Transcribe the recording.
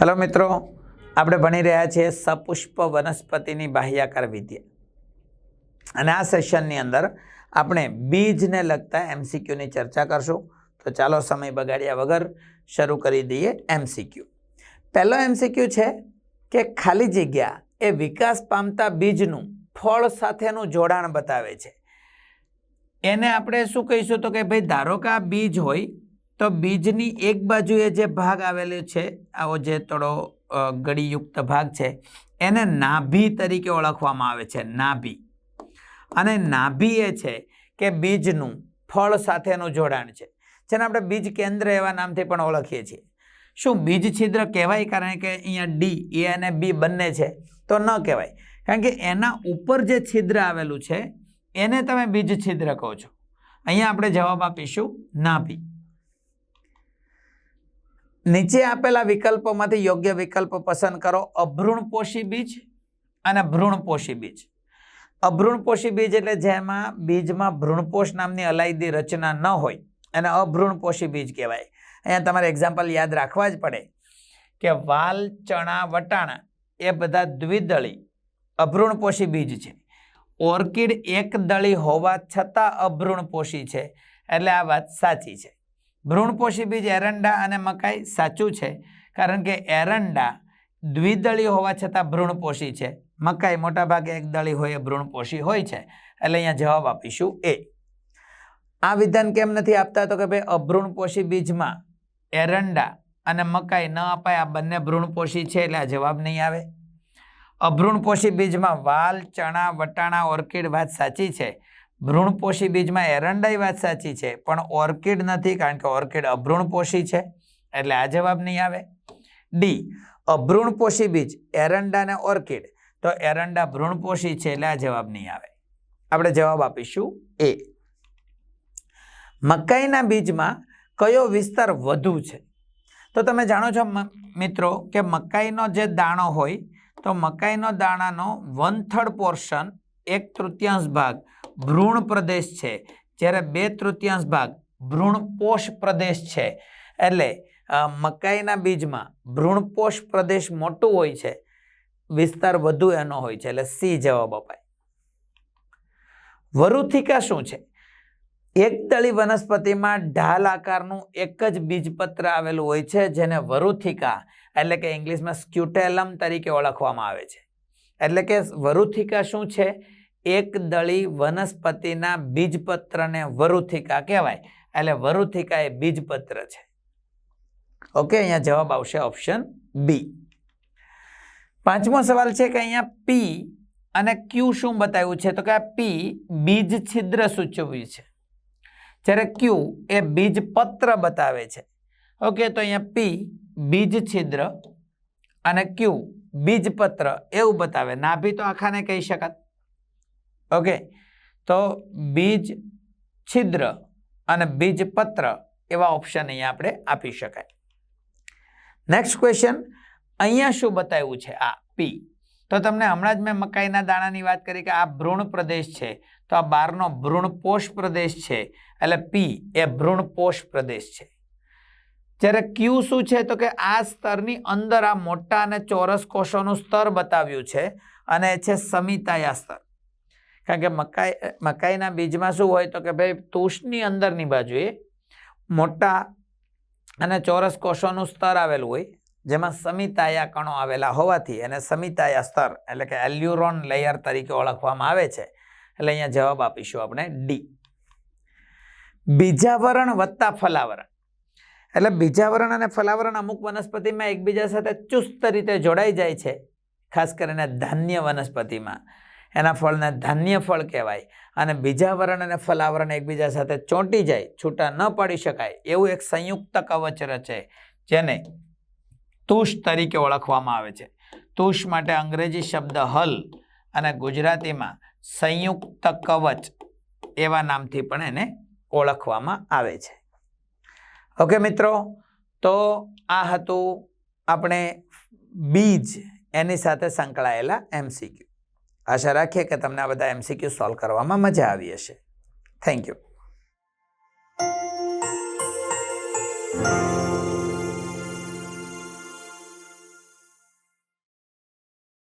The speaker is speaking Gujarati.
હેલો મિત્રો, આપણે ભણી રહ્યા છીએ સપુષ્પ વનસ્પતિની બાહ્યાકાર વિદ્યા. અને આ સેશનની અંદર આપણે બીજને લગતા એમસીક્યુની ચર્ચા કરશું. તો ચાલો સમય બગાડ્યા વગર શરૂ કરી દઈએ એમસીક્યુ. પહેલો એમસીક્યુ છે કે ખાલી જગ્યા એ વિકાસ પામતા બીજનું ફળ સાથેનું જોડાણ બતાવે છે. એને આપણે શું કહીશું તો કે ભાઈ ધારો કે આ બીજ હોય તો બીજની એક બાજુએ જે ભાગ આવેલો છે આવો જે થોડો ગળીયુક્ત ભાગ છે એને નાભી તરીકે ઓળખવામાં આવે છે નાભી. અને નાભી એ છે કે બીજનું ફળ સાથેનું જોડાણ છે. જેને આપણે બીજ કેન્દ્ર એવા નામથી પણ ઓળખીએ છીએ. શું બીજ છિદ્ર કહેવાય? કારણ કે અહીંયા ડી એ અને બી બંને છે તો ન કહેવાય. કારણ કે એના ઉપર જે છિદ્ર આવેલું છે એને તમે બીજ છિદ્ર કહો છો. અહીંયા આપણે જવાબ આપીશું નાભી. નીચે આપેલા વિકલ્પોમાંથી યોગ્ય વિકલ્પ પસંદ કરો. અભ્રૂણપોષી બીજ અને ભ્રૂણપોષી બીજ. અભ્રૂણપોષી બીજ એટલે જેમાં બીજમાં ભ્રૂણપોષ નામની અલાયદી રચના ન હોય એને અભ્રૂણપોષી બીજ કહેવાય. અહીંયા તમારે એક્ઝામ્પલ યાદ રાખવા જ પડે કે વાલ, ચણા, વટાણા એ બધા દ્વિદળી અભ્રૂણપોષી બીજ છે. ઓર્કિડ એક દળી હોવા છતાં અભ્રૂણપોષી છે. એટલે આ વાત સાચી છે. ભ્રૂણપોષી બીજ એરંડા અને મકાઈ સાચું છે, કારણ કે એરંડા દ્વિદળી હોવા છતાં ભ્રૂણપોષી છે. મકાઈ મોટાભાગે એકદળી હોય એ ભ્રૂણપોષી હોય છે. એટલે અહીંયા જવાબ આપીશું એ. આ વિધાન કેમ નથી આપતા? તો કે ભાઈ અભ્રૂણપોષી બીજમાં એરંડા અને મકાઈ ન અપાય, આ બંને ભ્રૂણપોષી છે એટલે આ જવાબ નહીં આવે. અભ્રૂણપોષી બીજમાં વાલ, ચણા, વટાણા ઓર્કિડ વાત સાચી છે. ભ્રૂણપોષી બીજમાં એરંડાઈ વાત સાચી છે, પણ ઓર્કિડ નથી કારણ કે ઓર્કિડ અભ્રૂણપોષી છે, એટલે આ જવાબ નહીં આવે. ડી અભ્રૂણપોષી બીજ, એરંડા અને ઓર્કિડ. તો એરંડા ભ્રૂણપોષી છે એટલે આ જવાબ નહીં આવે. આપણે જવાબ આપીશું એ. મકાઈના બીજમાં કયો વિસ્તાર વધુ છે? તો તમે જાણો છો મિત્રો, કે મકાઈનો જે દાણો હોય, તો મકાઈનો દાણાનો વન થર્ડ પોર્શન એક તૃતીયાંશ ભાગ ભ્રૂણ પ્રદેશ છે. જ્યારે બે તૃતીયાંશ ભાગ ભ્રૂણપોષ પ્રદેશ છે. એટલે મકાઈના બીજમાં ભ્રૂણપોષ પ્રદેશ મોટું હોય છે. વિસ્તાર વધુ એનો હોય છે. એટલે સી જવાબ અપાય. વરુથિકા શું છે? એકદળી વનસ્પતિમાં ઢાલ આકારનું એક જ બીજપત્ર આવેલું હોય છે, જેને વરુથિકા એટલે કે ઇંગ્લિશમાં સ્ક્યુટેલમ તરીકે ઓળખવામાં આવે છે. એટલે કે વરુથિકા શું છે? એક દળી વનસ્પતિના બીજપત્રને વરુથિકા કહેવાય. એટલે વરુથિકા એ બીજપત્ર છે. ઓકે, અહીંયા જવાબ આવશે ઓપ્શન બી. પાંચમો સવાલ છે કે અહીંયા પી અને ક્યુ શું બતાવ્યું છે? તો કે આ પી બીજ છિદ્ર સૂચવ્યું છે. જ્યારે ક્યુ એ બીજપત્ર બતાવે છે. ઓકે, તો અહીંયા પી બીજ છિદ્ર અને ક્યુ બીજપત્ર એવું બતાવે. નાભી તો આખાને કહી શકાત. ઓકે તો બીજ છિદ્ર અને બીજપત્ર એવા ઓપ્શન અહીંયા આપણે આપી શકાય. નેક્સ્ટ ક્વેશ્ચન અહીંયા શું બતાવ્યું છે? આ પી તો તમને હમણાં જ મેં મકાઈના દાણાની વાત કરી કે આ ભ્રૂણ પ્રદેશ છે. તો આ બારનો ભ્રૂણપોષ પ્રદેશ છે. એટલે પી એ ભ્રૂણપોષ પ્રદેશ છે. જ્યારે ક્યુ શું છે? તો કે આ સ્તરની અંદર આ મોટા અને ચોરસ કોષોનું સ્તર બતાવ્યું છે અને છે સમિતાયા સ્તર. કારણ કે મકાઈ, મકાઈના બીજમાં શું હોય તો કે ભાઈ તુષની અંદરની બાજુએ મોટા અને ચોરસ કોષોનું સ્તર આવેલું હોય, જેમાં સમિતાયા કણો આવેલા હોવાથી એને સમિતાયા સ્તર એટલે કે એલ્યુરોન લેયર તરીકે ઓળખવામાં આવે છે. એટલે અહીંયા જવાબ આપીશું આપણે ડી બીજાવરણ વત્તા ફલાવરણ. એટલે બીજાવરણ અને ફલાવરણ અમુક વનસ્પતિમાં એકબીજા સાથે ચુસ્ત રીતે જોડાઈ જાય છે, ખાસ કરીને ધાન્ય વનસ્પતિમાં. એના ફળને ધાન્ય ફળ કહેવાય અને બીજાવરણ અને ફલાવરણ એકબીજા સાથે ચોંટી જાય, છૂટા ન પાડી શકાય એવું એક સંયુક્ત કવચ રચે જેને તુષ તરીકે ઓળખવામાં આવે છે. તુષ માટે અંગ્રેજી શબ્દ હલ અને ગુજરાતીમાં સંયુક્ત કવચ એવા નામથી પણ એને ઓળખવામાં આવે છે. ઓકે મિત્રો, તો આ હતું આપણે બીજ એની સાથે સંકળાયેલા એમસીક્યુ. આશા રાખીએ કે તમને આ બધા એમસીક્યુ સોલ્વ કરવામાં મજા આવી હશે. Thank you